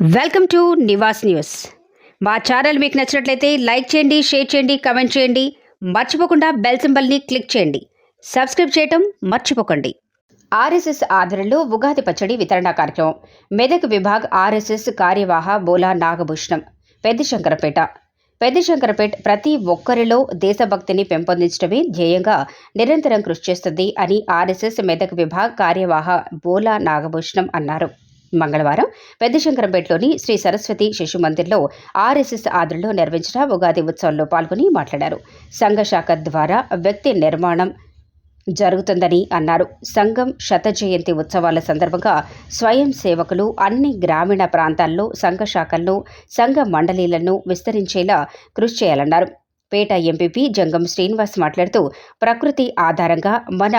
Welcome to Nivas news. మా channel మీకు నచ్చినట్లయితే లైక్ చేయండి షేర్ చేయండి కమెంట్ చేయండి. మర్చిపోకుండా బెల్ సింబల్ని క్లిక్ చేయండి. సబ్స్క్రైబ్ చేయటం మర్చిపోకండి. ఆర్ఎస్ఎస్ ఆధ్వర్యంలో ఉగాది పచ్చడి వితరణ కార్యక్రమం. మెదక్ విభాగ్ ఆర్ఎస్ఎస్ కార్యవాహ బోలా నాగభూషణం పెద్ద శంకరపేట పెద్ద శంకరపేట ప్రతి ఒక్కరిలో దేశభక్తిని పెంపొందించడమే ధ్యేయంగా నిరంతరం కృషి చేస్తుంది అని ఆర్ఎస్ఎస్ మెదక్ విభాగ్ కార్యవాహ బోలా నాగభూషణం అన్నారు. మంగళవారం పెద్దశంకరంపేటలోని శ్రీ సరస్వతి శిశు మందిర్లో ఆర్ఎస్ఎస్ ఆధ్వర్యంలో నిర్వహించిన ఉగాది ఉత్సవంలో పాల్గొని మాట్లాడారు. సంఘ శాఖ ద్వారా వ్యక్తి నిర్మాణం జరుగుతుందని అన్నారు. సంఘం శత జయంతి ఉత్సవాల సందర్భంగా స్వయం సేవకులు అన్ని గ్రామీణ ప్రాంతాల్లో సంఘ శాఖలను సంఘ మండలీలను విస్తరించేలా కృషి చేయాలన్నారు. పేట ఎంపీపీ జంగం శ్రీనివాస్ మాట్లాడుతూ ప్రకృతి ఆధారంగా మన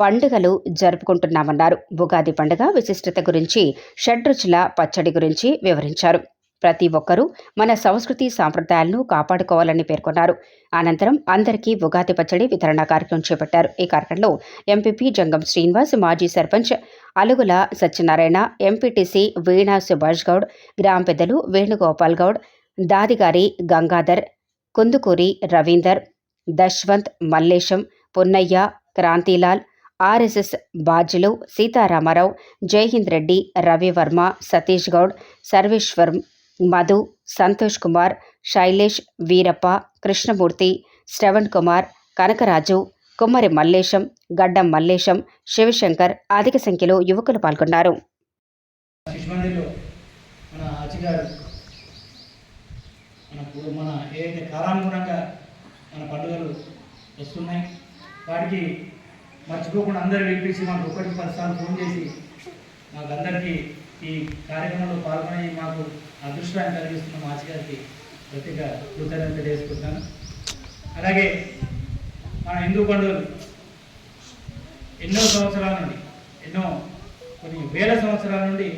పండుగలు జరుపుకుంటున్నామన్నారు. ఉగాది పండుగ విశిష్టత గురించి షడ్రుచుల పచ్చడి గురించి వివరించారు. ప్రతి ఒక్కరూ మన సంస్కృతి సాంప్రదాయాలను కాపాడుకోవాలని పేర్కొన్నారు. అనంతరం అందరికీ ఉగాది పచ్చడి వితరణ కార్యక్రమం చేపట్టారు. ఈ కార్యక్రమంలో ఎంపీపీ జంగం శ్రీనివాస్ మాజీ సర్పంచ్ అలుగుల సత్యనారాయణ ఎంపీటీసీ వీణా సుభాష్ గౌడ్ గ్రామ పెద్దలు వేణుగోపాల్ గౌడ్ దాదిగారి గంగాధర్ కుందుకూరి రవీందర్ దశ్వంత్ మల్లేశం పొన్నయ్య క్రాంతిలాల్ ఆర్ఎస్ఎస్ బాధ్యులు సీతారామారావు జైహింద్ రెడ్డి రవివర్మ సతీష్ గౌడ్ సర్వేశ్వర్ మధు సంతోష్ కుమార్ శైలేష్ వీరప్ప కృష్ణమూర్తి శ్రవణ్ కుమార్ కనకరాజు కుమ్మరి మల్లేశం గడ్డం మల్లేశం శివశంకర్ అధిక సంఖ్యలో యువకులు పాల్గొన్నారు. మన ఏదైతే కాలానుగుణంగా మన పండుగలు వస్తున్నాయి వాటికి మర్చిపోకుండా అందరూ పిలిపించి మాకు ఒకటి పదిసార్లు ఫోన్ చేసి మాకు అందరికీ ఈ కార్యక్రమంలో పాల్గొని మాకు అదృష్టాన్ని కలిగిస్తున్న మాచి గారికి ప్రత్యేక కృతజ్ఞత తెలియజేసుకుంటున్నాను. అలాగే మన హిందూ పండుగలు ఎన్నో సంవత్సరాల నుండి ఎన్నో కొన్ని వేల సంవత్సరాల నుండి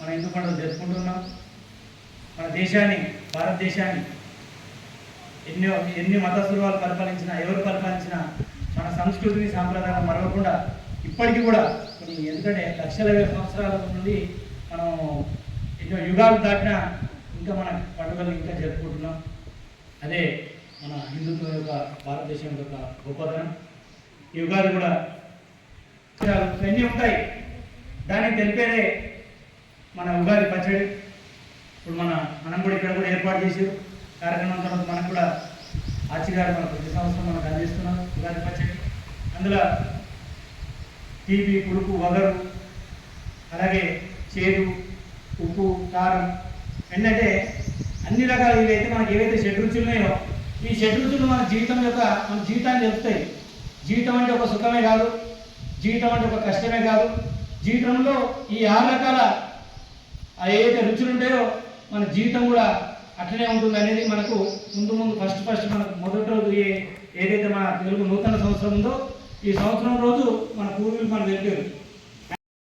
మన హిందూ పండుగలు జరుపుకుంటున్నాం. మన దేశాన్ని భారతదేశాన్ని ఎన్నో ఎన్ని మతస్థులు వాళ్ళు పరిపాలించినా ఎవరు పరిపాలించినా సంస్కృతిని సాంప్రదాయాలు మరవకుండా ఇప్పటికీ కూడా కొన్ని ఎందుకంటే లక్షల వేల సంవత్సరాల నుండి మనం ఎన్నో యుగాలు దాటినా ఇంకా మన పండుగలు ఇంకా జరుపుకుంటున్నాం. అదే మన హిందుత్వం యొక్క భారతదేశం యొక్క గొప్పతనం. ఈ యుగాలు కూడా ఎన్ని ఉంటాయి. దానికి తెలిపేదే మన ఉగాది పచ్చడి. ఇప్పుడు మన మనం కూడా ఇక్కడ కూడా ఏర్పాటు చేసారు కార్యక్రమం తర్వాత మనకు కూడా ఆచిగారు మన ప్రతి సంవత్సరం మనకు అందిస్తున్నారు ఉగాది పచ్చడి. అందులో తీపి పులుపు వగరు అలాగే చేదు ఉప్పు కారం ఏంటంటే అన్ని రకాల ఇవైతే మనకి ఏవైతే షడ్రుచులున్నాయో ఈ షడ్రుచులు మన జీవితం యొక్క మన జీవితాన్ని చెప్తాయి జీవితం అంటే ఒక సుఖమే కాదు జీవితం అంటే ఒక కష్టమే కాదు. జీవితంలో ఈ ఆరు రకాల ఏవైతే ఏదైతే రుచులు ఉంటాయో మన జీవితం కూడా అట్లనే ఉంటుంది అనేది మనకు ముందు ముందు ఫస్ట్ ఫస్ట్ మనకు మొదటి రోజు ఏ ఏదైతే మన తెలుగు నూతన సంవత్సరం ఉందో ఈ సంవత్సరం రోజు మన పూర్వీకులు మనం వెళ్ళారు